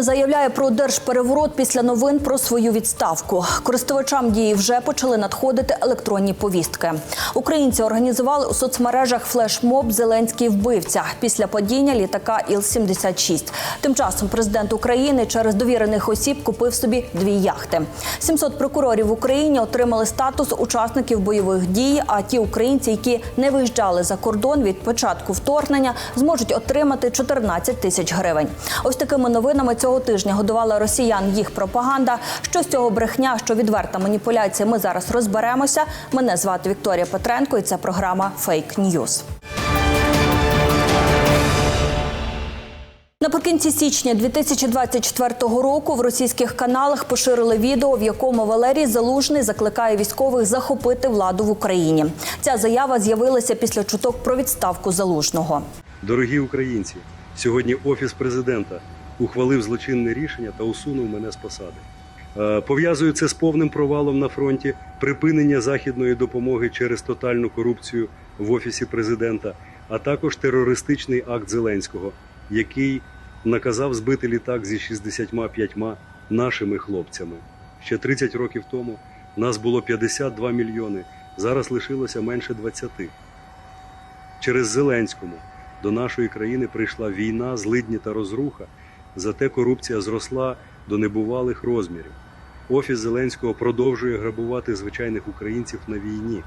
не заявляє про держпереворот після новин про свою відставку. Користувачам дії вже почали надходити електронні повістки. Українці організували у соцмережах флешмоб Зеленський вбивця після падіння літака Іл-76. Тим часом президент України через довірених осіб купив собі дві яхти. 700 прокурорів в Україні отримали статус учасників бойових дій. А ті українці, які не виїжджали за кордон від початку вторгнення, зможуть отримати 14 тисяч гривень. Ось такими новинами цього тижня годувала росіян їх пропаганда. Що з цього брехня, що відверта маніпуляція, ми зараз розберемося. Мене звати Вікторія Петренко, і це програма Фейк Ньюз. Наприкінці січня 2024 року в російських каналах поширили відео, в якому Валерій Залужний закликає військових захопити владу в Україні. Ця заява з'явилася після чуток про відставку залужного. Дорогі українці, сьогодні офіс президента ухвалив злочинне рішення та усунув мене з посади. Е, Пов'язую це з повним провалом на фронті, припинення західної допомоги через тотальну корупцію в офісі президента, а також терористичний акт Зеленського, який наказав збити літак зі 65 нашими хлопцями. Ще 30 років тому нас було 52 мільйони, зараз лишилося менше 20. Через Зеленському до нашої країни прийшла війна, злидні та розруха. Зате корупція зросла до небувалих розмірів. Офіс Зеленського продовжує грабувати звичайних українців на війні,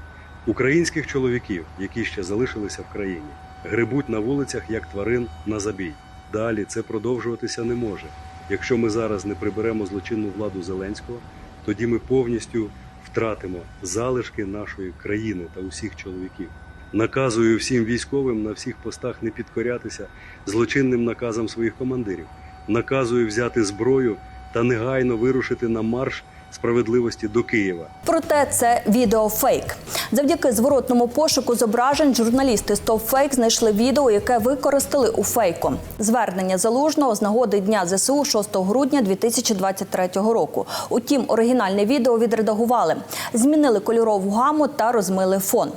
українських чоловіків, які ще залишилися в країні, грибуть на вулицях як тварин на забій. Далі це продовжуватися не може. Якщо ми зараз не приберемо злочинну владу Зеленського, тоді ми повністю втратимо залишки нашої країни та усіх чоловіків. Наказую всім військовим на всіх постах не підкорятися злочинним наказам своїх командирів. Наказую взяти зброю та негайно вирушити на марш справедливості до Києва. Проте це відео фейк. Завдяки зворотному пошуку зображень журналісти StopFake знайшли відео, яке використали у фейку. Звернення залужного з нагоди дня ЗСУ 6 грудня 2023 року. Утім, оригінальне відео відредагували, змінили кольорову гаму та розмили фон.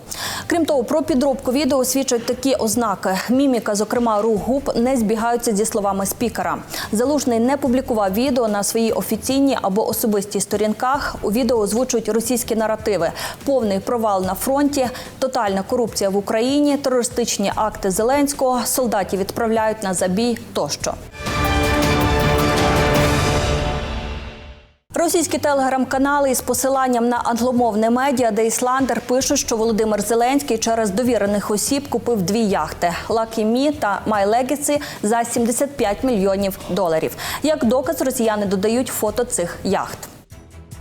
Крім того, про підробку відео свідчать такі ознаки. Міміка, зокрема, рух губ, не збігаються зі словами спікера. Залужний не публікував відео на своїй офіційній або особистій сторінках. У відео озвучують російські наративи: повний провал на фронті, тотальна корупція в Україні, терористичні акти Зеленського, солдатів відправляють на забій тощо. Російські телеграм-канали із посиланням на англомовне медіа де Ісландер пишуть, що Володимир Зеленський через довірених осіб купив дві яхти Lucky Me та My Legacy за 75 мільйонів доларів. Як доказ, росіяни додають фото цих яхт.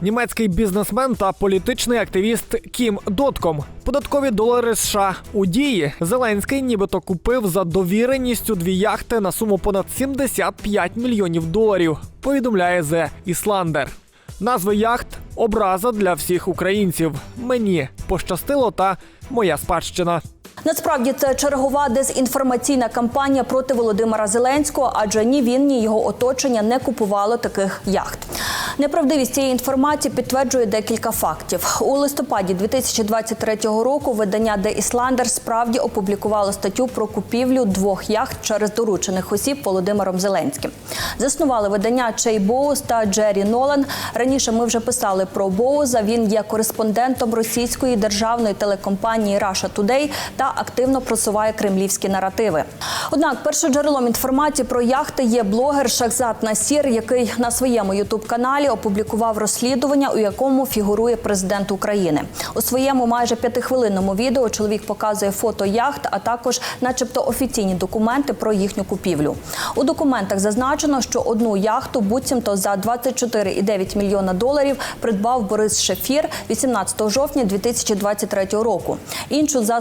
Німецький бізнесмен та політичний активіст Кім Дотком. Податкові долари США у дії Зеленський нібито купив за довіреністю дві яхти на суму понад 75 мільйонів доларів. Повідомляє The Islander. Назви яхт образа для всіх українців. Мені пощастило та моя спадщина. Насправді це чергова дезінформаційна кампанія проти Володимира Зеленського, адже ні він, ні його оточення не купувало таких яхт. Неправдивість цієї інформації підтверджує декілька фактів. У листопаді 2023 року видання The Islander справді опублікувало статтю про купівлю двох яхт через доручених осіб Володимиром Зеленським. Заснували видання Чей Боус та Джері Нолан. Раніше ми вже писали про Боуза. Він є кореспондентом російської державної телекомпанії Russia Today та активно просуває кремлівські наративи. Однак, першоджерелом інформації про яхти є блогер Шахзат Насір, який на своєму ютуб-каналі опублікував розслідування, у якому фігурує президент України. У своєму майже п'ятихвилинному відео чоловік показує фото яхт, а також, начебто, офіційні документи про їхню купівлю. У документах зазначено, що одну яхту буцімто за 24,9 мільйона доларів придбав Борис Шефір 18 жовтня 2023 року. Іншу за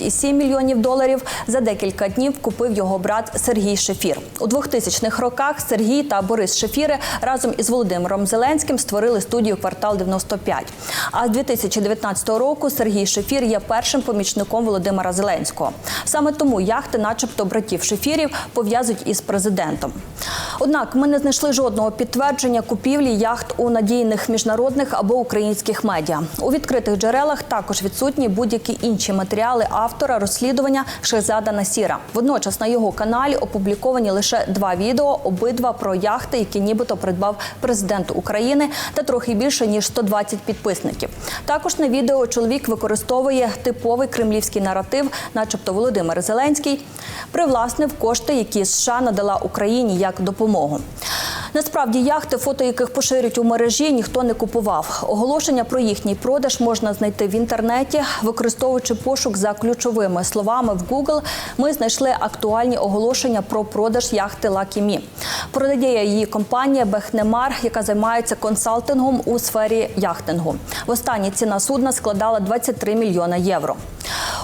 49,7 мільйонів доларів за декілька днів купив його брат Сергій Шефір. У 2000-х роках Сергій та Борис Шефіри разом із Володимиром Зеленським створили студію Квартал 95. А з 2019 року Сергій Шефір є першим помічником Володимира Зеленського. Саме тому яхти, начебто, братів Шефірів, пов'язують із президентом. Однак ми не знайшли жодного підтвердження купівлі яхт у надійних міжнародних або українських медіа. У відкритих джерелах також відсутні будь-які інші матеріали автора розслідування Шехзада Насіра. Водночас на його каналі опубліковані лише два відео, обидва про яхти, які нібито придбав президент України, та трохи більше ніж 120 підписників. Також на відео чоловік використовує типовий кремлівський наратив, начебто Володимир Зеленський, привласнив кошти, які США надала Україні як допомогу. Насправді яхти, фото яких поширюють у мережі, ніхто не купував. Оголошення про їхній продаж можна знайти в інтернеті, використовуючи пошук за ключовими словами в Google. Ми знайшли актуальні оголошення про продаж яхти Me. Продає її компанія Бехнемар, яка займається консалтингом у сфері яхтингу. Востаннє ціна судна складала 23 мільйона євро.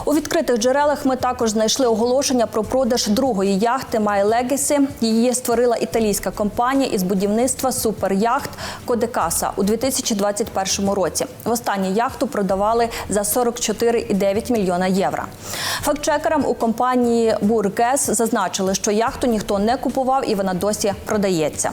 У відкритих джерелах ми також знайшли оголошення про продаж другої яхти My Legacy. Її створила італійська компанія із будівництва суперяхт Кодекаса у 2021 році. Востаннє яхту продавали за 44,9 мільйона євро. Фактчекерам у компанії Бургес зазначили, що яхту ніхто не купував і вона досі продається.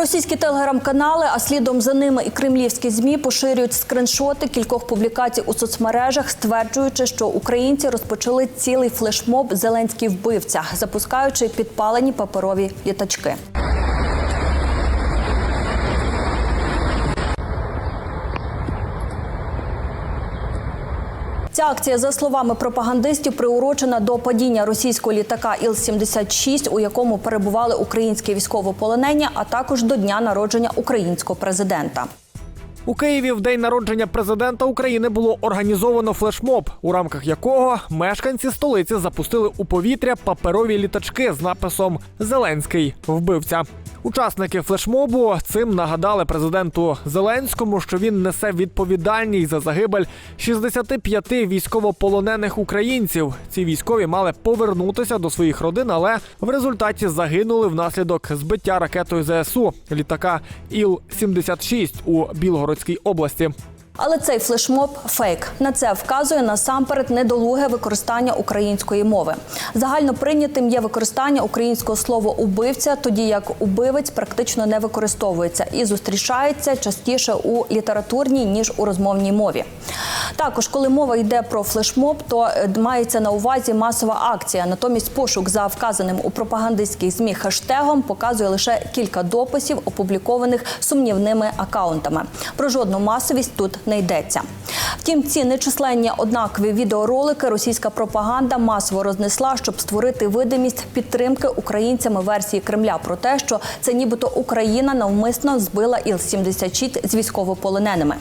Російські телеграм-канали, а слідом за ними і кремлівські змі поширюють скриншоти кількох публікацій у соцмережах, стверджуючи, що українці розпочали цілий флешмоб Зеленський вбивця, запускаючи підпалені паперові літачки. Ця акція, за словами пропагандистів, приурочена до падіння російського літака Іл-76, у якому перебували українські військовополонені, а також до дня народження українського президента. У Києві в день народження президента України було організовано флешмоб, у рамках якого мешканці столиці запустили у повітря паперові літачки з написом Зеленський вбивця. Учасники флешмобу цим нагадали президенту Зеленському, що він несе відповідальність за загибель 65 військовополонених українців. Ці військові мали повернутися до своїх родин, але в результаті загинули внаслідок збиття ракетою ЗСУ літака Іл-76 у Білгородській області. Але цей флешмоб фейк. На це вказує насамперед недолуге використання української мови. Загально прийнятим є використання українського слова убивця, тоді як убивець практично не використовується і зустрічається частіше у літературній ніж у розмовній мові. Також, коли мова йде про флешмоб, то е, мається на увазі масова акція. Натомість пошук за вказаним у пропагандистських змі хештегом показує лише кілька дописів, опублікованих сумнівними акаунтами. Про жодну масовість тут не йдеться. Втім, ці нечисленні однакові відеоролики російська пропаганда масово рознесла, щоб створити видимість підтримки українцями версії Кремля про те, що це нібито Україна навмисно збила Іл-76 з військовополоненими.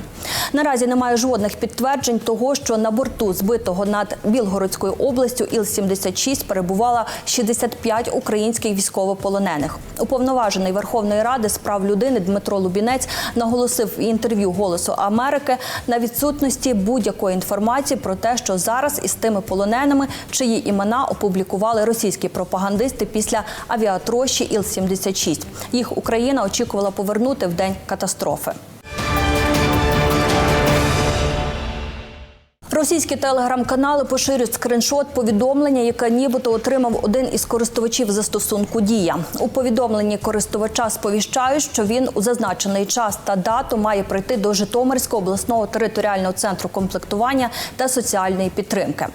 Наразі немає жодних підтверджень того, що на борту збитого над Білгородською областю Іл-76 перебувало 65 українських військовополонених. Уповноважений Верховної Ради з прав людини Дмитро Лубінець наголосив в інтерв'ю Голосу Америки на відсутності будь-якої інформації про те, що зараз із тими полоненими, чиї імена опублікували російські пропагандисти після авіатрощі Іл-76. Їх Україна очікувала повернути в день катастрофи. Російські телеграм-канали поширюють скриншот повідомлення, яке нібито отримав один із користувачів застосунку Дія. У повідомленні користувача сповіщають, що він у зазначений час та дату має прийти до Житомирського обласного територіального центру комплектування та соціальної підтримки.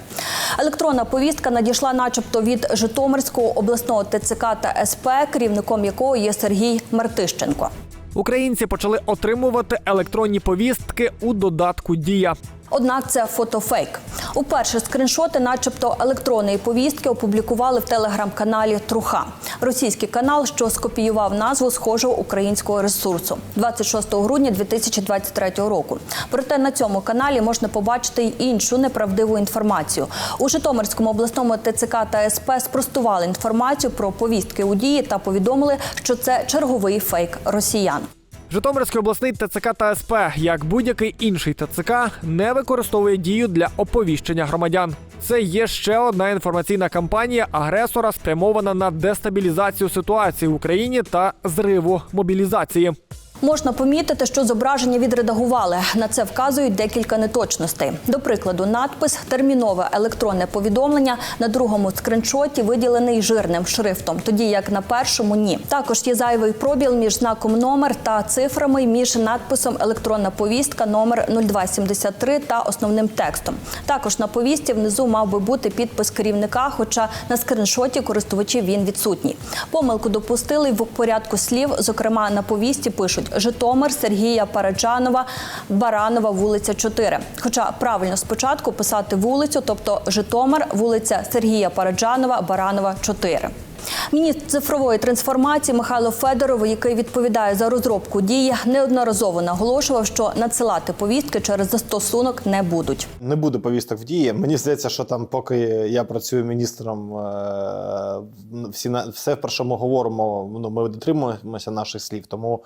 Електронна повістка надійшла, начебто, від Житомирського обласного ТЦК та СП, керівником якого є Сергій Мартищенко. Українці почали отримувати електронні повістки у додатку Дія. Однак це фотофейк. Уперше скріншоти, начебто електронної повістки, опублікували в телеграм-каналі Труха. Російський канал, що скопіював назву схожого українського ресурсу 26 грудня 2023 року. Проте на цьому каналі можна побачити й іншу неправдиву інформацію. У Житомирському обласному ТЦК та СП спростували інформацію про повістки у дії та повідомили, що це черговий фейк росіян. Житомирський обласний ТЦК та СП, як будь-який інший ТЦК, не використовує дію для оповіщення громадян. Це є ще одна інформаційна кампанія агресора, спрямована на дестабілізацію ситуації в Україні та зриву мобілізації. Можна помітити, що зображення відредагували. На це вказують декілька неточностей. До прикладу, надпис Термінове електронне повідомлення на другому скриншоті виділений жирним шрифтом, тоді як на першому ні. Також є зайвий пробіл між знаком номер та цифрами між надписом Електронна повістка номер 0273 та основним текстом. Також на повістці внизу мав би бути підпис керівника, хоча на скриншоті користувачів він відсутній. Помилку допустили в порядку слів. Зокрема, на повісті пишуть Житомир Сергія Параджанова, Баранова, вулиця 4. Хоча правильно спочатку писати вулицю, тобто Житомир, вулиця Сергія Параджанова, Баранова 4. Міністр цифрової трансформації Михайло Федоров, який відповідає за розробку дії, неодноразово наголошував, що надсилати повістки через застосунок не будуть. Не буде повісток в дії. Мені здається, що там, поки я працюю міністром, е, всі все, про що ми говоримо, ну ми дотримуємося наших слів. Тому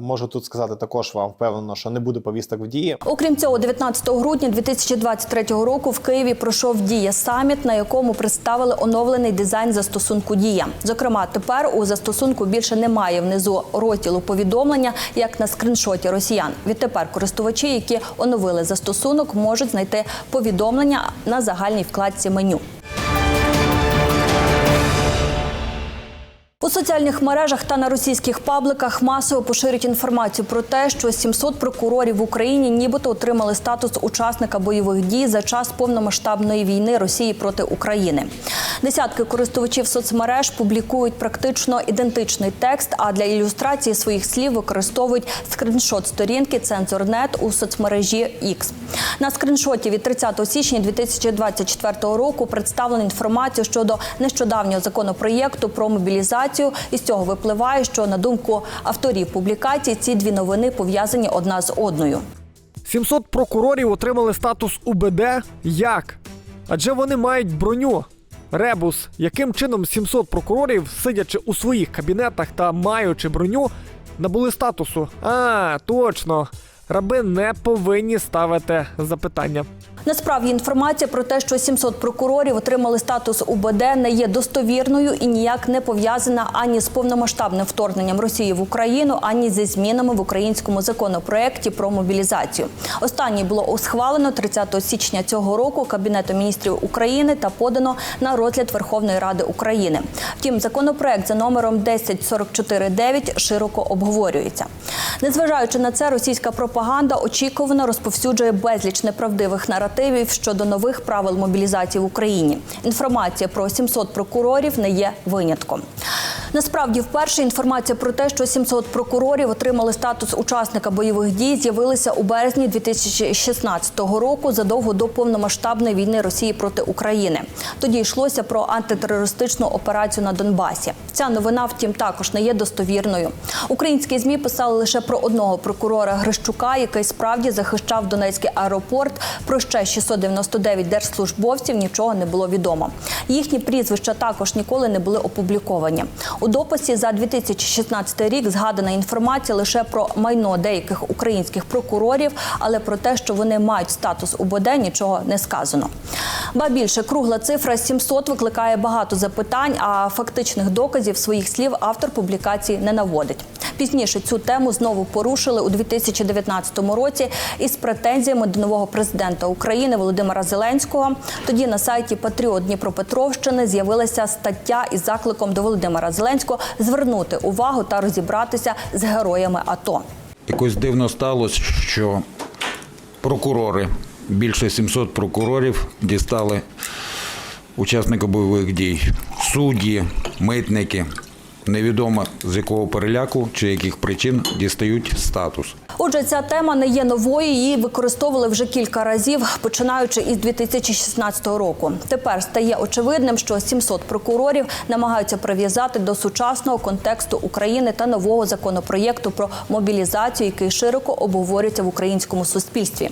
можу тут сказати також вам впевнено, що не буде повісток в дії. Окрім цього, 19 грудня 2023 року в Києві пройшов дія саміт, на якому представили оновлений дизайн застосунку Дія. Зокрема, тепер у застосунку більше немає внизу розділу повідомлення, як на скріншоті росіян. Відтепер користувачі, які оновили застосунок, можуть знайти повідомлення на загальній вкладці меню. У соціальних мережах та на російських пабликах масово поширюють інформацію про те, що 700 прокурорів в Україні нібито отримали статус учасника бойових дій за час повномасштабної війни Росії проти України. Десятки користувачів соцмереж публікують практично ідентичний текст, а для ілюстрації своїх слів використовують скріншот сторінки Цензорнет у соцмережі X. На скріншоті від 30 січня 2024 року представлено інформацію щодо нещодавнього законопроєкту про мобілізацію. І з цього випливає, що на думку авторів публікації ці дві новини пов'язані одна з одною. 700 прокурорів отримали статус УБД. Як? Адже вони мають броню. Ребус, яким чином 700 прокурорів, сидячи у своїх кабінетах та маючи броню, набули статусу? А, точно. Раби не повинні ставити запитання. Насправді інформація про те, що 700 прокурорів отримали статус УБД, не є достовірною і ніяк не пов'язана ані з повномасштабним вторгненням Росії в Україну, ані зі змінами в українському законопроекті про мобілізацію. Останнє було схвалено 30 січня цього року Кабінетом міністрів України та подано на розгляд Верховної Ради України. Втім, законопроект за номером 10449 широко обговорюється. Незважаючи на це, російська пропаганда очікувано розповсюджує безліч неправдивих наративів щодо нових правил мобілізації в Україні. Інформація про 700 прокурорів не є винятком. Насправді, вперше інформація про те, що 700 прокурорів отримали статус учасника бойових дій, з'явилася у березні 2016 року, задовго до повномасштабної війни Росії проти України. Тоді йшлося про антитерористичну операцію на Донбасі. Ця новина, втім, також не є достовірною. Українські змі писали лише про одного прокурора Грищука, який справді захищав Донецький аеропорт. Про ще 699 держслужбовців нічого не було відомо. Їхні прізвища також ніколи не були опубліковані. У дописі за 2016 рік згадана інформація лише про майно деяких українських прокурорів, але про те, що вони мають статус УБД, нічого не сказано. Ба більше кругла цифра 700 викликає багато запитань, а фактичних доказів своїх слів автор публікації не наводить. Пізніше цю тему знову порушили у 2019 році із претензіями до нового президента України Володимира Зеленського. Тоді на сайті Патріот Дніпропетровщини з'явилася стаття із закликом до Володимира Зеленського звернути увагу та розібратися з героями АТО. Якось дивно сталося, що прокурори, більше 700 прокурорів дістали учасника бойових дій. Судді, митники. Невідомо з якого переляку чи яких причин дістають статус. Отже, ця тема не є новою. Її використовували вже кілька разів, починаючи із 2016 року. Тепер стає очевидним, що 700 прокурорів намагаються прив'язати до сучасного контексту України та нового законопроєкту про мобілізацію, який широко обговорюється в українському суспільстві.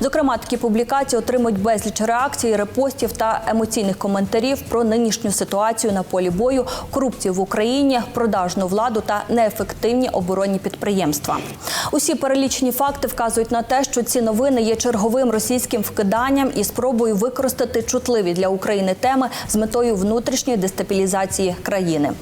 Зокрема, такі публікації отримують безліч реакцій, репостів та емоційних коментарів про нинішню ситуацію на полі бою, корупцію в Україні, продажну владу та неефективні оборонні підприємства. Усі перелічені факти вказують на те, що ці новини є черговим російським вкиданням і спробою використати чутливі для України теми з метою внутрішньої дестабілізації країни.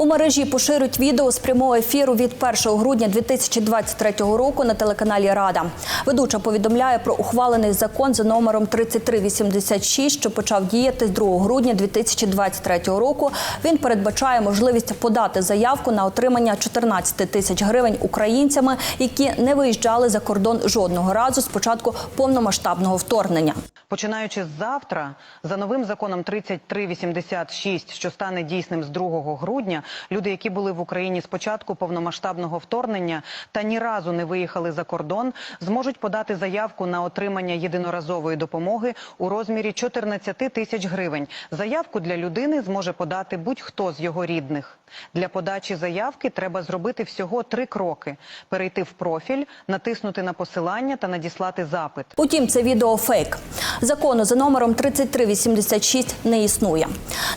У мережі поширюють відео з прямого ефіру від 1 грудня 2023 року на телеканалі Рада. Ведуча повідомляє про ухвалений закон за номером 3386, що почав діяти з 2 грудня 2023 року. Він передбачає можливість подати заявку на отримання 14 тисяч гривень українцями, які не виїжджали за кордон жодного разу з початку повномасштабного вторгнення. Починаючи з завтра, за новим законом 3386, що стане дійсним з 2 грудня, люди, які були в Україні з початку повномасштабного вторгнення та ні разу не виїхали за кордон, зможуть подати заявку на отримання єдиноразової допомоги у розмірі 14 тисяч гривень. Заявку для людини зможе подати будь-хто з його рідних. Для подачі заявки треба зробити всього три кроки: перейти в профіль, натиснути на посилання та надіслати запит. Утім, це відео фейк. Закону за номером 3386 не існує.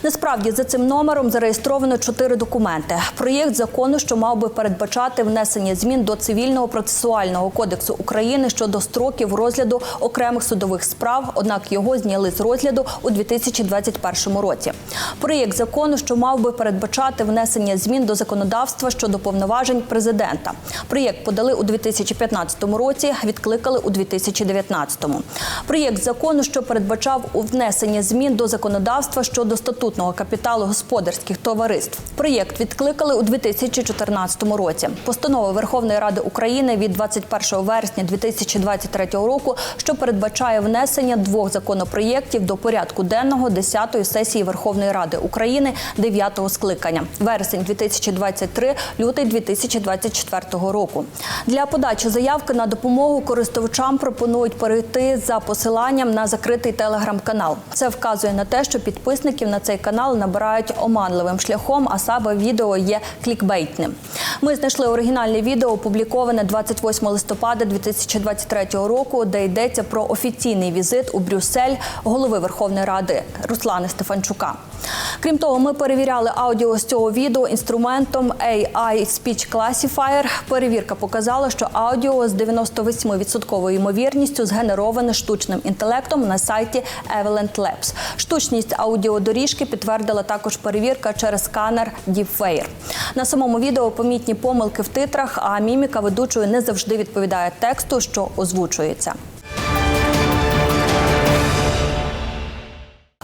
Насправді за цим номером зареєстровано чотири документи. Проєкт закону, що мав би передбачати внесення змін до цивільного процесуального кодексу України щодо строків розгляду окремих судових справ. Однак його зняли з розгляду у 2021 році. Проєкт закону, що мав би передбачати внесення змін до законодавства щодо повноважень президента. Проєкт подали у 2015 році, відкликали у 2019. Проєкт закону, що передбачав у внесення змін до законодавства щодо статутного капіталу господарських товариств. Проєкт відкликали у 2014 році. Постанова Верховної Ради України від 21 вересня 2023 року, що передбачає внесення двох законопроєктів до порядку денного 10-ї сесії Верховної Ради України 9-го скликання. Вересень 2023, лютий 2024 року. Для подачі заявки на допомогу користувачам пропонують перейти за посиланням на закритий телеграм-канал. Це вказує на те, що підписників на цей канал набирають оманливим шляхом, а саме відео є клікбейтним. Ми знайшли оригінальне відео, опубліковане 28 листопада 2023 року, де йдеться про офіційний візит у Брюссель голови Верховної Ради Руслана Стефанчука. Крім того, ми перевіряли аудіо з цього відео інструментом AI Speech Classifier. Перевірка показала, що аудіо з 98% ймовірністю згенероване штучним інтелектом на сайті Evalent Labs. Штучність аудіодоріжки підтвердила також перевірка через сканер Deepfire. На самому відео помітні помилки в титрах, а міміка ведучої не завжди відповідає тексту, що озвучується.